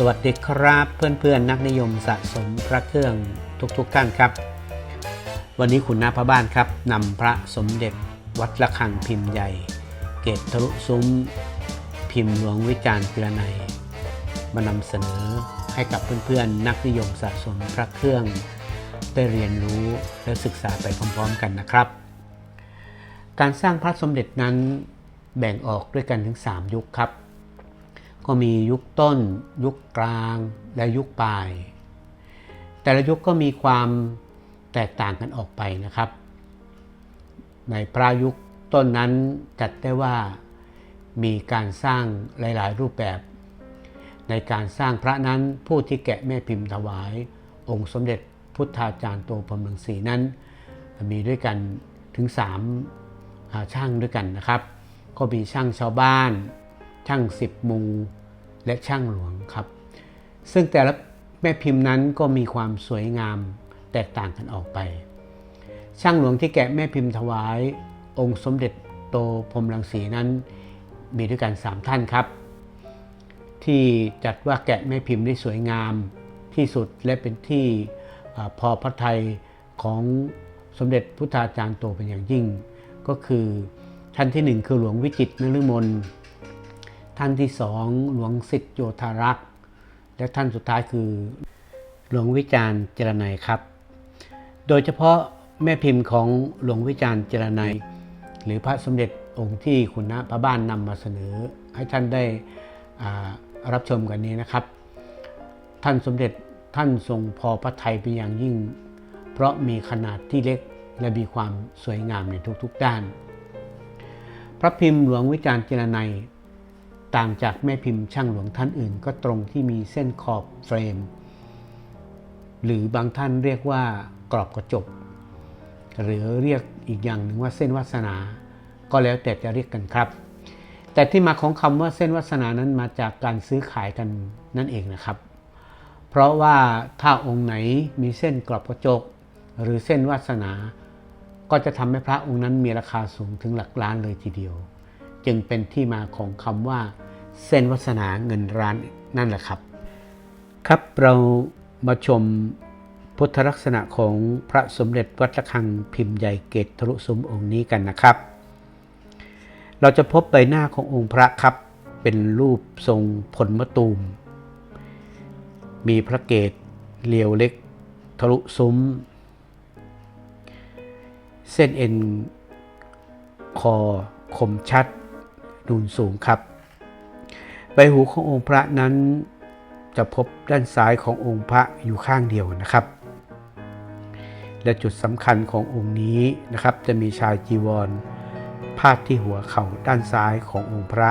สวัสดีครับเพื่อนๆนักนิยมสะสมพระเครื่องทุกๆท่านครับ วันนี้คุณนาพระบ้านครับนำพระสมเด็จวัดระฆังพิมพ์ใหญ่ เกตทะลุซุ้ม พิมพ์หลวงวิจารณ์พิรนัยมานำเสนอให้กับเพื่อนๆ นักนิยมสะสมพระเครื่อง ได้เรียนรู้และศึกษาไปพร้อมๆกันนะครับ การสร้างพระสมเด็จนั้นแบ่งออกด้วยกันถึง 3 ยุคครับ ก็มียุคต้น ยุคกลางและยุคปลาย แต่ละยุคก็มีความแตกต่างกันออกไปนะครับ ในพระยุคต้นนั้นจัดได้ว่ามีการสร้างหลาย ๆ รูปแบบ ในการสร้างพระนั้นผู้ที่แกะแม่พิมพ์ถวาย องค์สมเด็จพุทธาจารย์โตพรหมรังสีนั้น มีด้วยกันถึง3อ่าช่างด้วยกันนะครับ ก็มีช่างชาวบ้าน ช่างสิบมู และช่างหลวงครับ ซึ่งแต่ละแม่พิมพ์นั้นก็มีความสวยงามแตกต่างกันออกไป ช่างหลวงที่แกะแม่พิมพ์ถวาย องค์สมเด็จโตพรมรังสีนั้น มีด้วยกัน 3 ท่านครับ ที่จัดว่าแกะแม่พิมพ์ได้สวยงามที่สุดและเป็นที่พอพระทัยของสมเด็จพุทธาจารย์โตเป็นอย่างยิ่ง ก็คือท่านที่หนึ่งคือหลวงวิจิตรนฤมล ท่านที่สองหลวงสิทธิโยธารักษ์ และท่านสุดท้ายคือหลวงวิจารณ์เจรไนครับ โดยเฉพาะแม่พิมพ์ของหลวงวิจารณ์เจรไนหรือพระสมเด็จองค์ที่คุณนะพระบ้านนำมาเสนอ ให้ท่านได้รับชมกันนี้นะครับ ท่านสมเด็จท่านทรงพอพระทัยเป็นอย่างยิ่ง เพราะมีขนาดที่เล็กและมีความสวยงามในทุกๆด้าน พระพิมพ์หลวงวิจารณ์เจรไน ต่างจากแม่พิมพ์ช่างหลวงท่านอื่น ก็ตรงที่มีเส้นขอบเฟรม หรือบางท่านเรียกว่ากรอบกระจก หรือเรียกอีกอย่างหนึ่งว่าเส้นวาสนา ก็แล้วแต่จะเรียกกันครับ แต่ที่มาของคำว่าเส้นวาสนานั้นมาจากการซื้อขายกันนั่นเองนะครับ เพราะว่าถ้าองค์ไหนมีเส้นกรอบกระจก หรือเส้นวาสนา ก็จะทำให้พระองค์นั้นมีราคาสูงถึงหลักล้านเลยทีเดียว จึงเป็นที่มาของคำว่า เส้นวัสนาเงินร้านนั่นแหละครับ ครับเรามาชมพุทธลักษณะของพระสมเด็จวัดระฆังพิมพ์ใหญ่เกตทะลุซุ้มองค์นี้กันนะครับ เราจะพบใบหน้าขององค์พระครับ เป็นรูปทรงผลมะตูม มีพระเกศเรียวเล็กทะลุซุ้ม เส้นเอ็นคอคมชัด นูนสูงครับใบหูขององค์พระนั้น จะพบด้านซ้ายขององค์พระอยู่ข้างเดียวนะครับ และจุดสำคัญขององค์นี้นะครับ จะมีชายจีวรพาดที่หัวเข่าด้านซ้ายขององค์พระ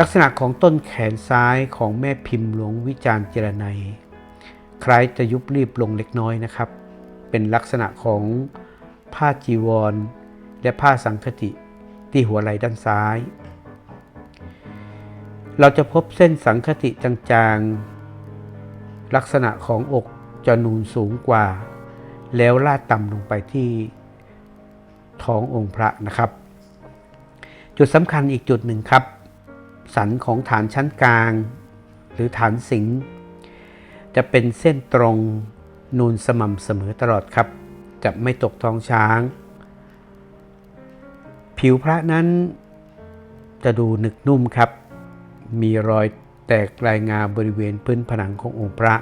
ลักษณะของต้นแขนซ้ายของแม่พิมพ์หลวงวิจารณ์เจรนัยคล้ายจะยุบรีบลงเล็กน้อยนะครับ เป็นลักษณะของผ้าจีวร และผ้าสังคติที่หัวไหล่ด้านซ้าย เราจะพบเส้นสังคติจางๆ ลักษณะของอกจะนูนสูงกว่า แล้วลาดต่ำลงไปที่ท้ององค์พระนะครับ จุดสำคัญอีกจุดหนึ่งครับ สันของฐานชั้นกลาง หรือฐานสิงจะเป็นเส้นตรงนูนสม่ำเสมอตลอดครับ จะไม่ตกท้องช้าง ผิวพระนั้นจะดูหนึกนุ่มครับ มีรอยแตกลายงาบริเวณพื้นผนังขององค์พระ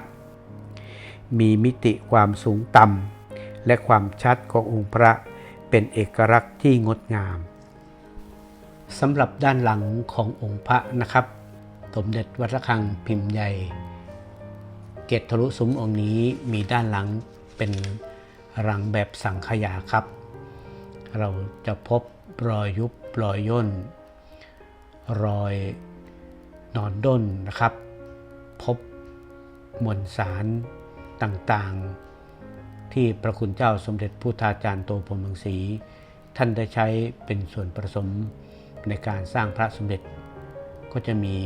มีมิติความสูงต่ำและความชัดขององค์พระเป็นเอกลักษณ์ที่งดงามสำหรับด้านหลังขององค์พระนะครับสมเด็จวัดระฆังพิมพ์ใหญ่ เกตทะลุซุ้มองค์นี้มีด้านหลังเป็นรังแบบสังขยาครับ เราจะพบรอยยุบรอยย่น รอยนอนด้นนะครับ พบมวลสารต่างๆ ที่พระคุณเจ้าสมเด็จพุทธาจารย์โตพรมังสี ท่านได้ใช้เป็นส่วนผสมในการสร้างพระสมเด็จ ก็จะมี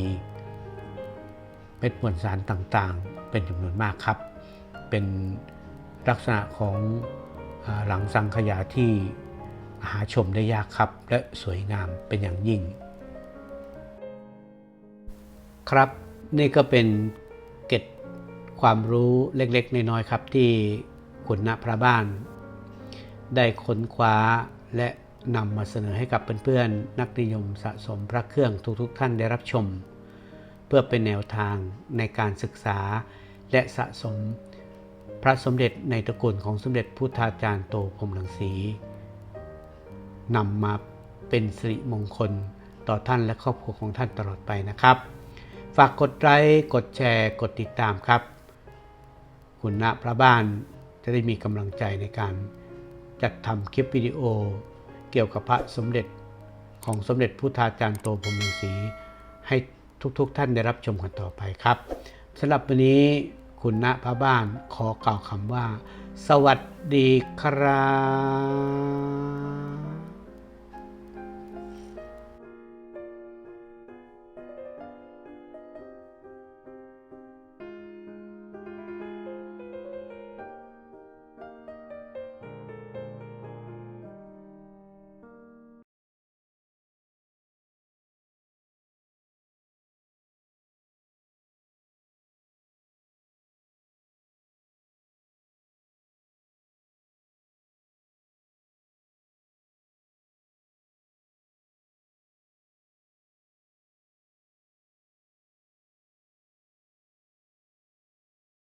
เม็ดมวลสารต่างๆ เป็นจำนวนมากครับ เป็นลักษณะของหลังสังขยาที่ หาชมได้ยากครับ และสวยงามเป็นอย่างยิ่ง ครับนี่ก็เป็นเก็ดความรู้เล็กๆน้อยๆครับ ที่คุณณพระบ้าน ได้ค้นคว้าและนำมาเสนอให้กับเพื่อนๆ นักนิยมสะสมพระเครื่องทุกๆ ท่านได้รับชม เพื่อเป็นแนวทางในการศึกษาและสะสมพระสมเด็จในตระกูลของสมเด็จพุทธาจารย์โตพรหมรังสี นำมาเป็นสิริมงคลต่อท่านและครอบครัวของท่านตลอดไปนะครับ ฝากกดไลค์กดแชร์กดติดตามครับ คุณณพระบ้านจะได้มีกำลังใจในการจัดทำคลิปวิดีโอ เกี่ยวกับพระสมเด็จของสมเด็จพุทธาจารย์โตพรมรังสีให้ทุกๆทท่านได้รับชมกันต่อไปครับสำหรับวันนี้คุณณพระบ้านขอกล่าวคำว่า สวัสดีครับ